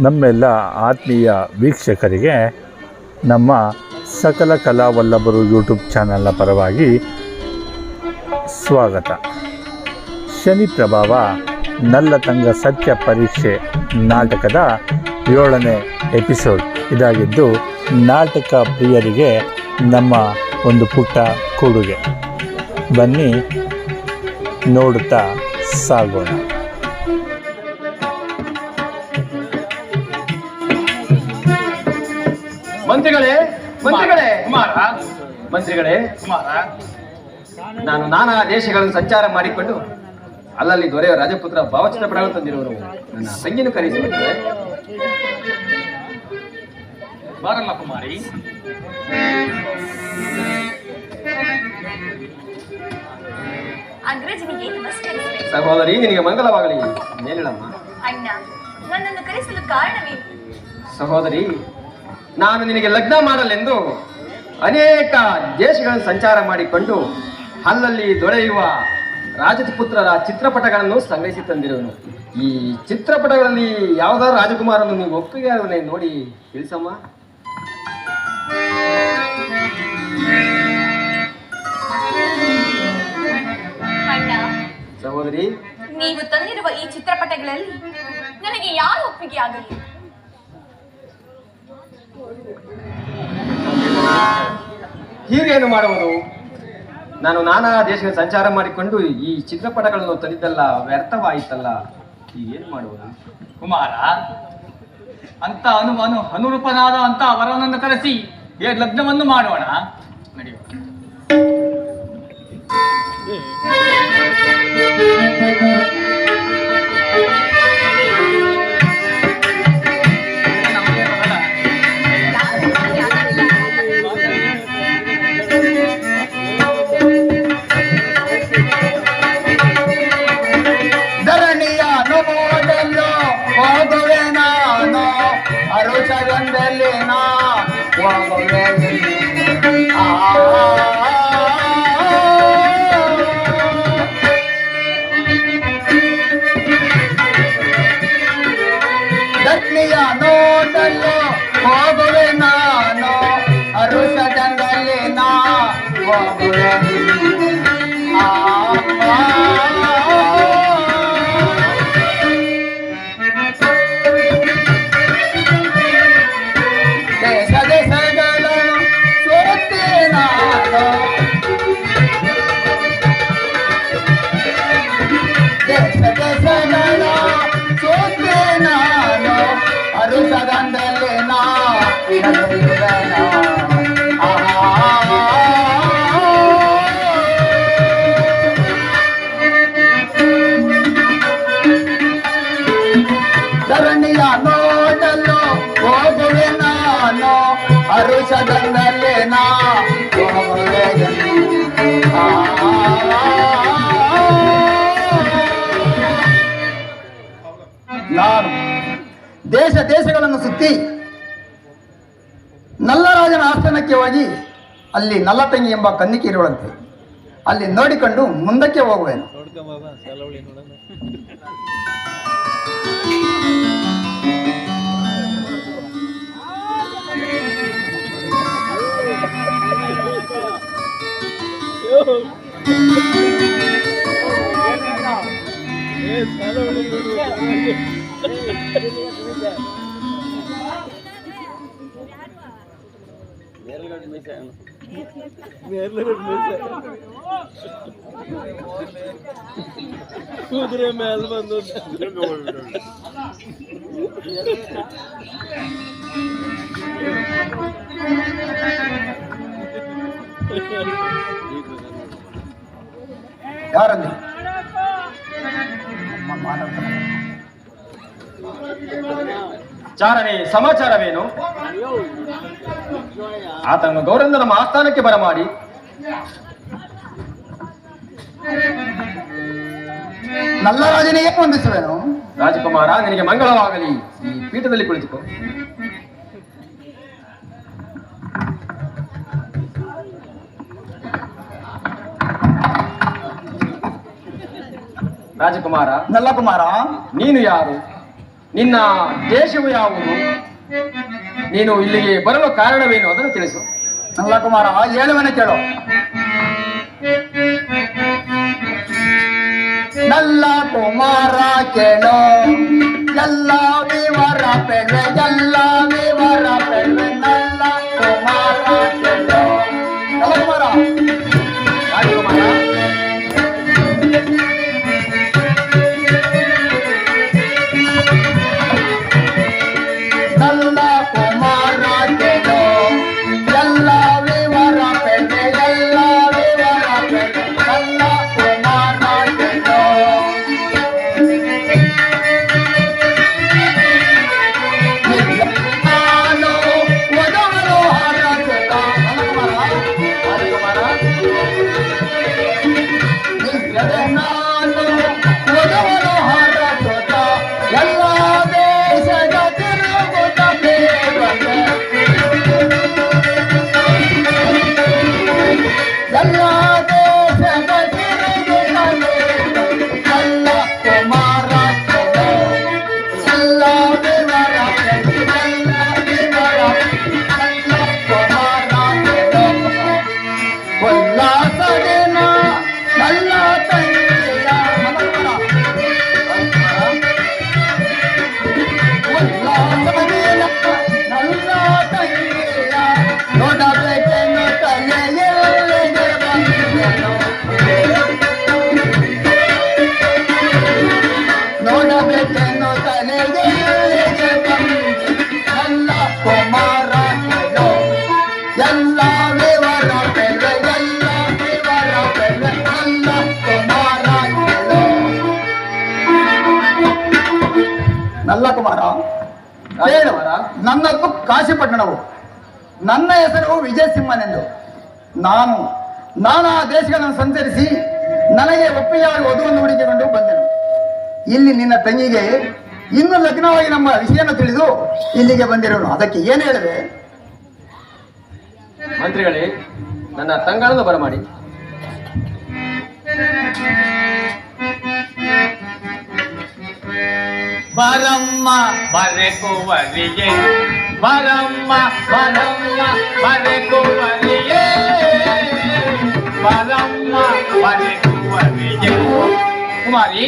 ನಮ್ಮೆಲ್ಲ ಆತ್ಮೀಯ ವೀಕ್ಷಕರಿಗೆ ನಮ್ಮ ಸಕಲ ಕಲಾವಲ್ಲಭರು ಯೂಟ್ಯೂಬ್ ಚಾನಲ್ನ ಪರವಾಗಿ ಸ್ವಾಗತ. ಶನಿ ಪ್ರಭಾವ ನಲ್ಲತಂಗ ಸತ್ಯ ಪರೀಕ್ಷೆ ನಾಟಕದ ಏಳನೇ ಎಪಿಸೋಡ್. ಇದಾಗಿದ್ದು ನಾಟಕ ಪ್ರಿಯರಿಗೆ ನಮ್ಮ ಒಂದು ಪುಟ್ಟ ಕೊಡುಗೆ. ಬನ್ನಿ ನೋಡುತ್ತಾ ಸಾಗೋಣ. ಮಂತ್ರಿಗಳೇ ಮಂತ್ರಿಗಳೇ. ಕುಮಾರ ಮಂತ್ರಿಗಳೇ ಕುಮಾರ. ನಾನು ನಾನಾ ದೇಶಗಳನ್ನು ಸಂಚಾರ ಮಾಡಿಕೊಂಡು ಅಲ್ಲಲ್ಲಿ ದೊರೆಯ ರಾಜಪುತ್ರ ಭಾವಚಿತ್ರ ಪಡಗಳು ತಂದಿರುವರು ನನ್ನ ತಂಗಿನ ಕರೆಸಿಬಿಟ್ಟರೆ ಬಾರಮ್ಮ ಕುಮಾರಿ. ಅಗ್ರಜನಿಗೆ ಸಹೋದರಿ ನಿನಗೆ ಮಂಗಲವಾಗಲಿ. ಮೇಲಿಡಮ್ಮ ಅಣ್ಣ ನನ್ನನ್ನು ಕರೆಸಲು ಕಾರಣವೇನು? ಸಹೋದರಿ ನಾನು ನಿನಗೆ ಲಗ್ನ ಮಾಡಲೆಂದು ಅನೇಕ ದೇಶಗಳನ್ನು ಸಂಚಾರ ಮಾಡಿಕೊಂಡು ಅಲ್ಲಲ್ಲಿ ದೊರೆಯುವ ರಾಜಪುತ್ರರ ಚಿತ್ರಪಟಗಳನ್ನು ಸಂಗ್ರಹಿಸಿ ತಂದಿರುವನು. ಈ ಚಿತ್ರಪಟಗಳಲ್ಲಿ ಯಾವುದಾದ್ರು ರಾಜಕುಮಾರನ್ನು ನೀವು ಒಪ್ಪಿಗೆ ಅದನ್ನ ನೋಡಿ ತಿಳಿಸಮ್ಮ. ಸಹೋದರಿ. ನೀವು ತಂದಿರುವ ಈ ಚಿತ್ರಪಟಗಳಲ್ಲಿ ನನಗೆ ಯಾರು ಒಪ್ಪಿಗೆ ಆಗಲಿ? ಹೀಗೇನು ಮಾಡುವುದು? ನಾನು ನಾನಾ ದೇಶಗಳ ಸಂಚಾರ ಮಾಡಿಕೊಂಡು ಈ ಚಿತ್ರಪಟಗಳನ್ನು ತಂದಿದ್ದಲ್ಲ ವ್ಯರ್ಥವಾಯಿತಲ್ಲ ಈಗೇನು ಮಾಡುವುದು? ಕುಮಾರ, ಅಂತ ಅನು ಅನು ಅನುರೂಪನಾದ ಅಂತ ವರನನ್ನು ಕರೆಸಿ, ಏ ಲಗ್ನವನ್ನು ಮಾಡೋಣ. ನಡೆಯುವ Yeah. ದೇಶ ದೇಶಗಳನ್ನು ಸುತ್ತಿ ನಲ್ಲರಾಜನ ಆಸ್ಥಾನಕ್ಕೆ ಹೋಗಿ ಅಲ್ಲಿ ನಲ್ಲತಂಗಿ ಎಂಬ ಕನ್ನಿಕೆ ಇರುವಂತೆ. ಅಲ್ಲಿ ನೋಡಿಕೊಂಡು ಮುಂದಕ್ಕೆ ಹೋಗುವೆನು. ಯಾರಲ್ಲಿ ಚಾರಣೆ ಸಮಾಚಾರವೇನು ಆತನನ್ನು ಗೌರವಂದ ನಮ್ಮ ಆಸ್ಥಾನಕ್ಕೆ ಬರಮಾಡಿ. ನಲ್ಲರಾಜನಿಗೆ ವಂದಿಸುವೆನು? ರಾಜಕುಮಾರ ನಿನಗೆ ಮಂಗಳವಾಗಲಿ. ಈ ಪೀಠದಲ್ಲಿ ಕುಳಿತುಕೋ. ರಾಜಕುಮಾರ ನಲ್ಲಕುಮಾರ. ನೀನು ಯಾರು? ನಿನ್ನ ದೇಶವು ಯಾವುದು? ನೀನು ಇಲ್ಲಿಗೆ ಬರಲು ಕಾರಣವೇನು? ಅದನ್ನು ತಿಳಿಸು. ನಲ್ಲ ಕುಮಾರ ಹೇಳುವನೆ ಕೇಳು. ನಲ್ಲ ಕುಮಾರ ಕೇಳು. ಎಲ್ಲ ವಿವರ ಪೆಳ್ವೆ ಎಲ್ಲ ವಿವರ ಪೆಳ್ವೆ ನಲ್ಲ ಕುಮಾರ ಕೇಳು. ನಲ್ಲ ಕುಮಾರ. ನಲ್ಲ ಕುಮಾರ ನನ್ನದು ಕಾಶಿಪಟ್ಟಣವು. ನನ್ನ ಹೆಸರು ವಿಜಯ ಸಿಂಹನೆಂದು ನಾನು ನಾನಾ ದೇಶಗಳನ್ನು ಸಂಚರಿಸಿ ನನಗೆ ಒಪ್ಪಿಗೆಯಾಗಿ ವಧುವನ್ನು ಹುಡುಕಿಕೊಂಡು ಬಂದೆನು. ಇಲ್ಲಿ ನಿನ್ನ ತಂಗಿಗೆ ಇನ್ನು ಲಗ್ನವಾಗಿ ನಮ್ಮ ವಿಷಯನ ತಿಳಿದು ಇಲ್ಲಿಗೆ ಬಂದಿರೋನು. ಅದಕ್ಕೆ ಏನು ಹೇಳಿದೆ? ಮಂತ್ರಿಗಳೇ ನನ್ನ ತಂಗಳನ್ನು ಬರಮಾಡಿ. ಬರಮ್ಮ ಬರೆಕುವರಿಗೆ ಬರಮ್ಮ ಬರಮ್ಮ ಬರೆಕುವರಿಗೆ ಬರಮ್ಮ ಬರೆಕುವರಿಗೆ ಕುಮಾರಿ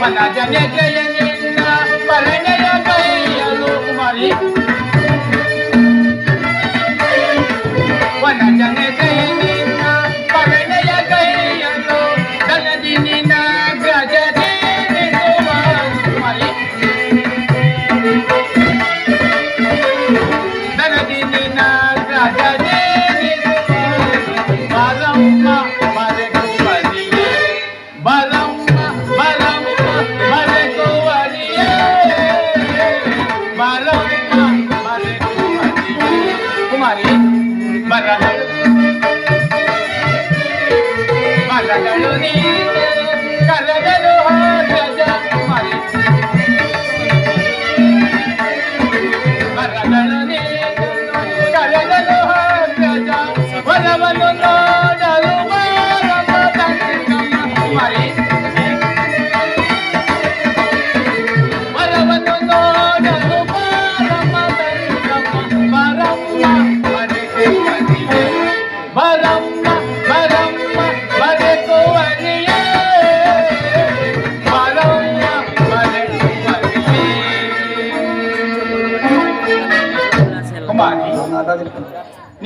ವನಜನ ಜಯ ನಿನ್ನ ಪರಿಣಯ ಕೈಯಲು ಕುಮಾರಿ ವನಜನ ಜಯ ನಿನ್ನ ಬರಗಳು ನೀನು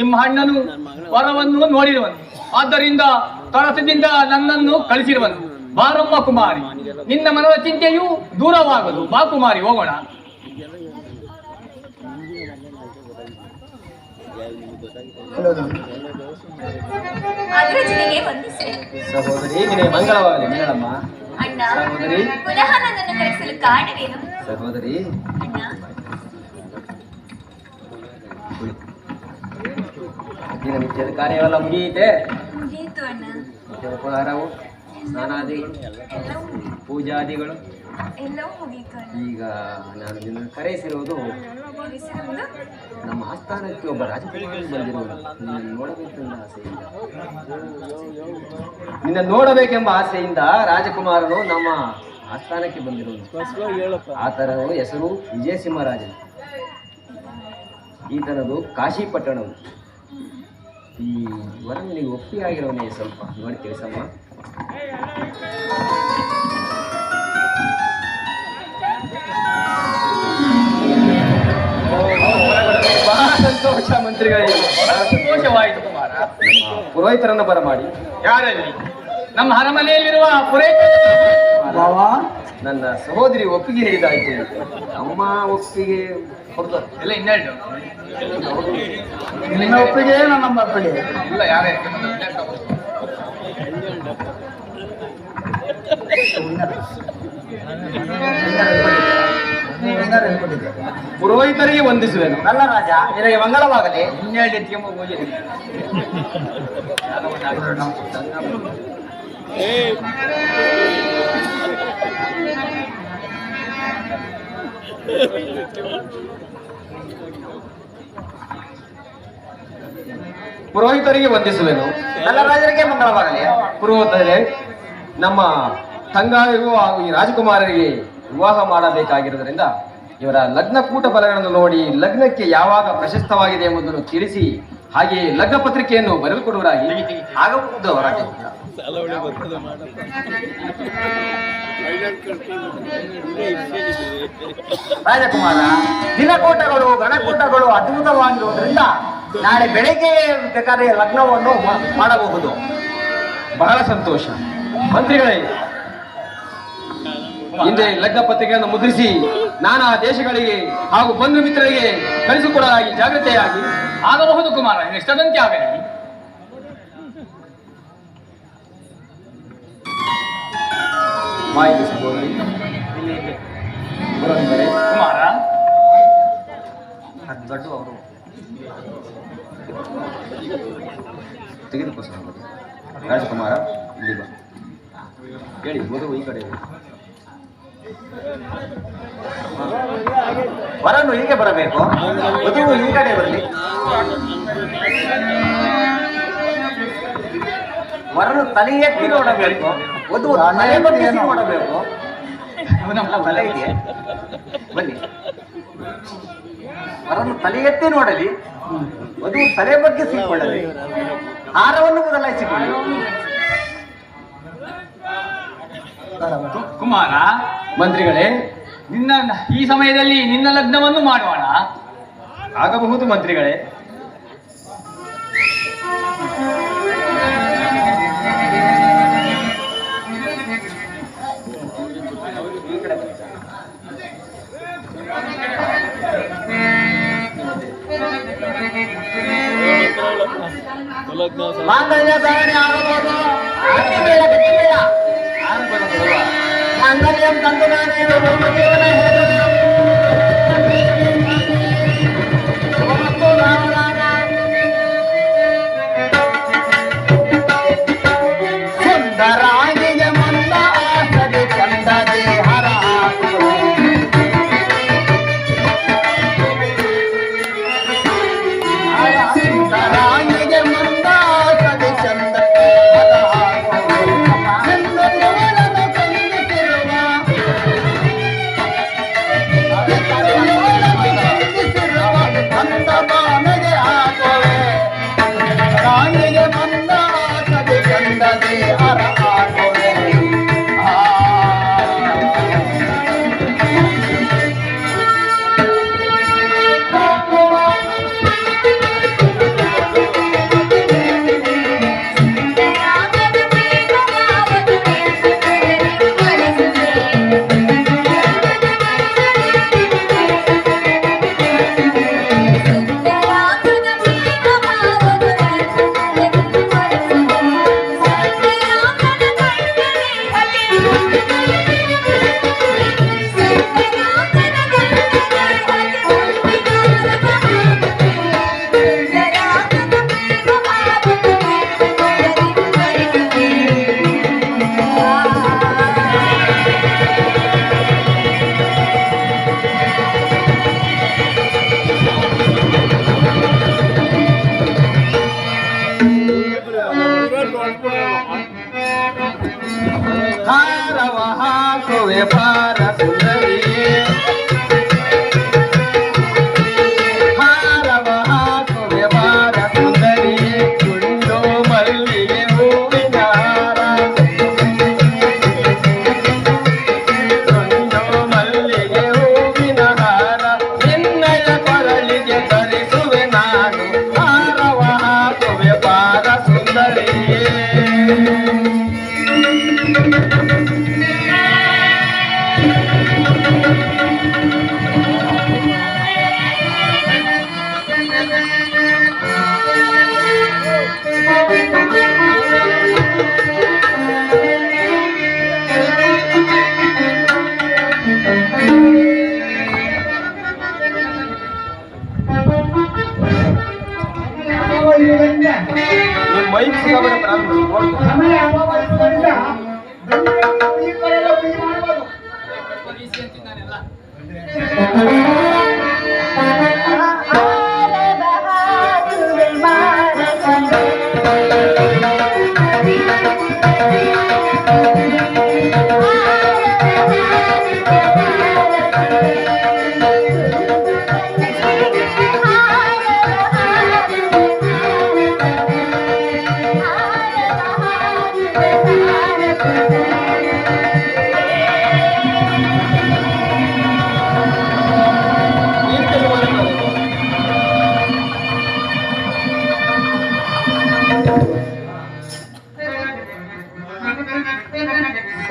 ನಿಮ್ಮ ಅಣ್ಣನು ವರವನ್ನು ನೋಡಿರುವನು. ಆದ್ದರಿಂದ ತರಸದಿಂದ ನನ್ನನ್ನು ಕಳಿಸಿರುವನು. ಬಾರಮ್ಮ ಕುಮಾರಿ ನಿನ್ನ ಮನದ ಚಿಂತೆಯು ದೂರವಾಗದು ಬಾ ಕುಮಾರಿ ಹೋಗೋಣ. ಸಹೋದರಿ ನಿನಗೆ ಮಂಗಳವಾಗಲಿ ಮೇಡಮ್ಮ. ಸಹೋದರಿ. ಸಹೋದರಿ. ಅಣ್ಣ ದಿನನಿತ್ಯದ ಕಾರ್ಯವೆಲ್ಲ ಮುಗಿಯಿತೆ ಉಪಹಾರವು ಸ್ನಾನಾದಿ ಪೂಜಾದಿಗಳು. ಈಗ ನಾನು ನಿನ್ನ ಕರೆಸಿರುವುದು ನಮ್ಮ ಆಸ್ಥಾನಕ್ಕೆ ಒಬ್ಬ ರಾಜಕುಮಾರನು ಬಂದಿರುವುದು ನಿನ್ನನ್ನು ನೋಡಬೇಕೆಂಬ ಆಸೆಯಿಂದ. ನಿನ್ನ ನೋಡಬೇಕೆಂಬ ಆಸೆಯಿಂದ ರಾಜಕುಮಾರನು ನಮ್ಮ ಆಸ್ಥಾನಕ್ಕೆ ಬಂದಿರುವನು. ಆತನ ಹೆಸರು ವಿಜಯಸಿಂಹರಾಜನು. ಈತನದು ಕಾಶಿ ಪಟ್ಟಣವು ಈ ವರನಲ್ಲಿ ಒಪ್ಪಿ ಆಗಿರೋನೇ ಸ್ವಲ್ಪ ನೋಡಿ ತಿಳಿಸಮ್ಮ ಬಹಳ ಸಂತೋಷ ಮಂತ್ರಿಗಳಿಗೆ ಸಂತೋಷವಾಯಿತು ಕುಮಾರ ಪುರೋಹಿತರನ್ನ ಬರಮಾಡಿ. ಯಾರಲ್ಲಿ? ನಮ್ಮ ಅರಮನೆಯಲ್ಲಿರುವ ಪುರೋಹಿತ ಬಾವಾ. ನನ್ನ ಸಹೋದರಿ ಒಪ್ಪಿಗೆ ಹೇಳಿದಾಯ್ತು. ಅಮ್ಮ ಒಪ್ಪಿಗೆ ಹೊರತು ಎಲ್ಲ ಇನ್ನೆರಡು ನಿನ್ನ ಒಪ್ಪಿಗೆ ನನ್ನ ಒಪ್ಪಿಗೆ. ಇಲ್ಲ ಯಾರೇ ಪುರೋಹಿತರಿಗೆ ವಂದಿಸುವೆನು. ಅಲ್ಲ ರಾಜ ನಿನಗೆ ಮಂಗಳವಾಗಲಿ. ಇನ್ನೆರಡು ಎತ್ತಿಗೆ ಹೋಗಿ. ಪುರೋಹಿತರಿಗೆ ವಂದಿಸುವೆನು. ನನ್ನ ರಾಜರಿಗೆ ಮಂಗಳವಾಗಲಿ. ಪುರೋಹಿತರೇ ನಮ್ಮ ತಂಗಾರಿಗೂ ಹಾಗೂ ಈ ರಾಜಕುಮಾರರಿಗೆ ವಿವಾಹ ಮಾಡಬೇಕಾಗಿರುವುದರಿಂದ ಇವರ ಲಗ್ನ ಕೂಟ ಫಲಗಳನ್ನು ನೋಡಿ ಲಗ್ನಕ್ಕೆ ಯಾವಾಗ ಪ್ರಶಸ್ತವಾಗಿದೆ ಎಂಬುದನ್ನು ತಿಳಿಸಿ ಹಾಗೆ ಲಗ್ನ ಪತ್ರಿಕೆಯನ್ನು ಬರೆದುಕೊಡುವರಾಗಿ ಆಗಬಹುದು ರಾಜ ರಾಜಕುಮಾರ, ದಿನಕೂಟಗಳು ಗಣಕೂಟಗಳು ಅದ್ಭುತವಾಗಿರುವುದರಿಂದ ನಾಳೆ ಬೆಳಿಗ್ಗೆ ಬೇಕಾದ್ರೆ ಲಗ್ನವನ್ನು ಮಾಡಬಹುದು. ಬಹಳ ಸಂತೋಷ. ಮಂತ್ರಿಗಳೇ, ಹಿಂದೆ ಲಗ್ನ ಪತ್ರಿಕೆಯನ್ನು ಮುದ್ರಿಸಿ ನಾನಾ ದೇಶಗಳಿಗೆ ಹಾಗೂ ಬಂಧು ಮಿತ್ರರಿಗೆ ಕಳಿಸಿಕೊಡಲಾಗಿ ಜಾಗ್ರತೆಯಾಗಿ ಆಗಬಹುದು ಕುಮಾರ. ಇಷ್ಟದಂತೆ ಆಗಲಿ. ಮಾಹಿತಿ ಸಿಗ್ಬೋದು ಪುರಂದರೆ ಕುಮಾರ ದೊಡ್ಡ ಅವರು ತೆಗೆದುಕೋ ರಾಜಕುಮಾರ ಇಲ್ಲಿ ಬಾ ಹೇಳಿ ಮದುವೆ ಈ ಕಡೆ. ವರನು ಹೀಗೆ ಬರಬೇಕು ವಧುವು ಈ ಕಡೆ ಬರಲಿ ವರನು ಎತ್ತಿ ನೋಡಬೇಕು ಮನೆ ಬಗ್ಗೆ ನೋಡಬೇಕು ನಮ್ಮ ತಲೆ ಇದೆಯೇ? ಬನ್ನಿ. ವರನು ತಲೆ ಎತ್ತಿ ನೋಡಲಿ. ವಧು ತಲೆ ಬಗ್ಗೆ ಸಿಕ್ಕೊಳ್ಳಲಿ ಹಾರವನ್ನು ಬದಲಾಯಿಸಿಕೊಳ್ಳಿ. ಕುಮಾರ ಮಂತ್ರಿಗಳೇ ನಿನ್ನ ಈ ಸಮಯದಲ್ಲಿ ನಿನ್ನ ಲಗ್ನವನ್ನು ಮಾಡೋಣ. ಆಗಬಹುದು ಮಂತ್ರಿಗಳೇ. అందరి ಮಾಡಿದ್ದಾನೆಲ್ಲ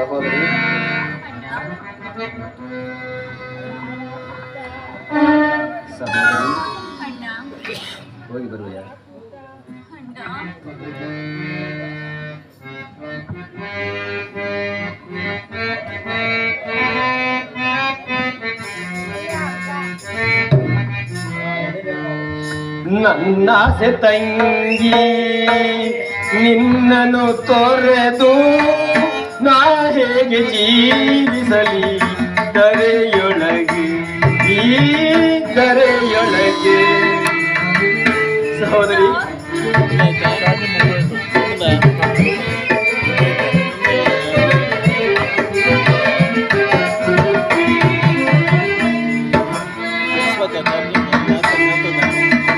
సహోదరి ಸಹೋದರಿ ಹೋಗಿ ಬರುವ ನನ್ನಾಸೆ ತಂಗಿ ನಿನ್ನನು ತೊರೆದು ನಾ ಹೇಗೆ ಜೀವಿಸಲಿ? ಕರೆಯೊಳಗೆ ಈ ಕರೆಯೊಳಗೆ. ಸಹೋದರಿ.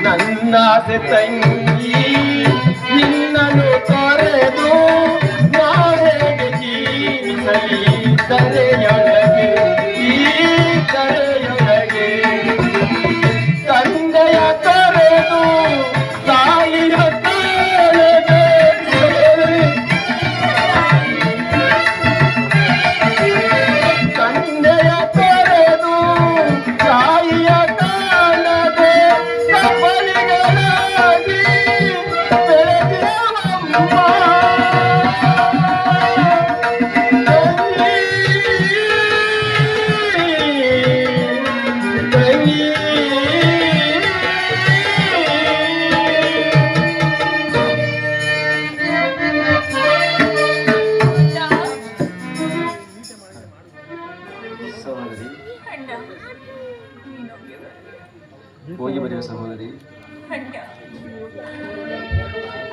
ನನ್ನಾಸೆ ತಂಗಿ ನಿನ್ನನು ಕರೆದು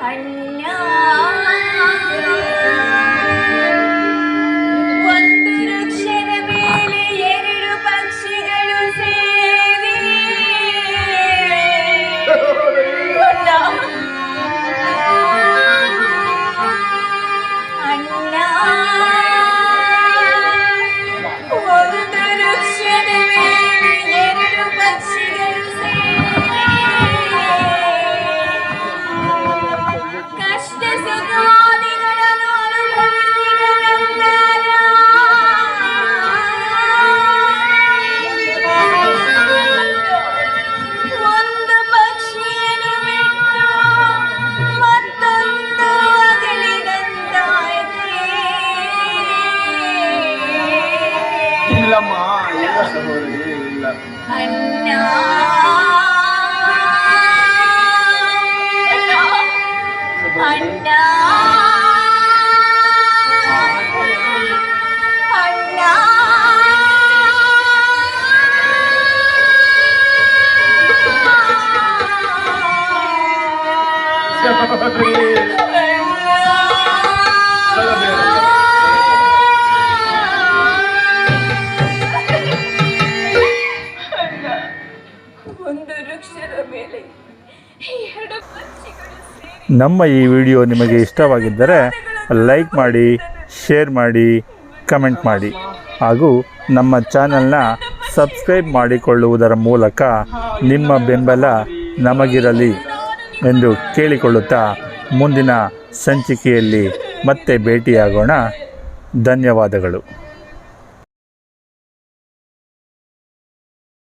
I know. ನಮ್ಮ ಈ ವಿಡಿಯೋ ನಿಮಗೆ ಇಷ್ಟವಾಗಿದ್ದರೆ ಲೈಕ್ ಮಾಡಿ, ಶೇರ್ ಮಾಡಿ, ಕಮೆಂಟ್ ಮಾಡಿ. ಹಾಗೂ ನಮ್ಮ ಚಾನಲ್ನ ಸಬ್ಸ್ಕ್ರೈಬ್ ಮಾಡಿಕೊಳ್ಳುವುದರ ಮೂಲಕ ನಿಮ್ಮ ಬೆಂಬಲ ನಮಗಿರಲಿ ಎಂದು ಕೇಳಿಕೊಳ್ಳುತ್ತಾ ಮುಂದಿನ ಸಂಚಿಕೆಯಲ್ಲಿ ಮತ್ತೆ ಭೇಟಿಯಾಗೋಣ. ಧನ್ಯವಾದಗಳು.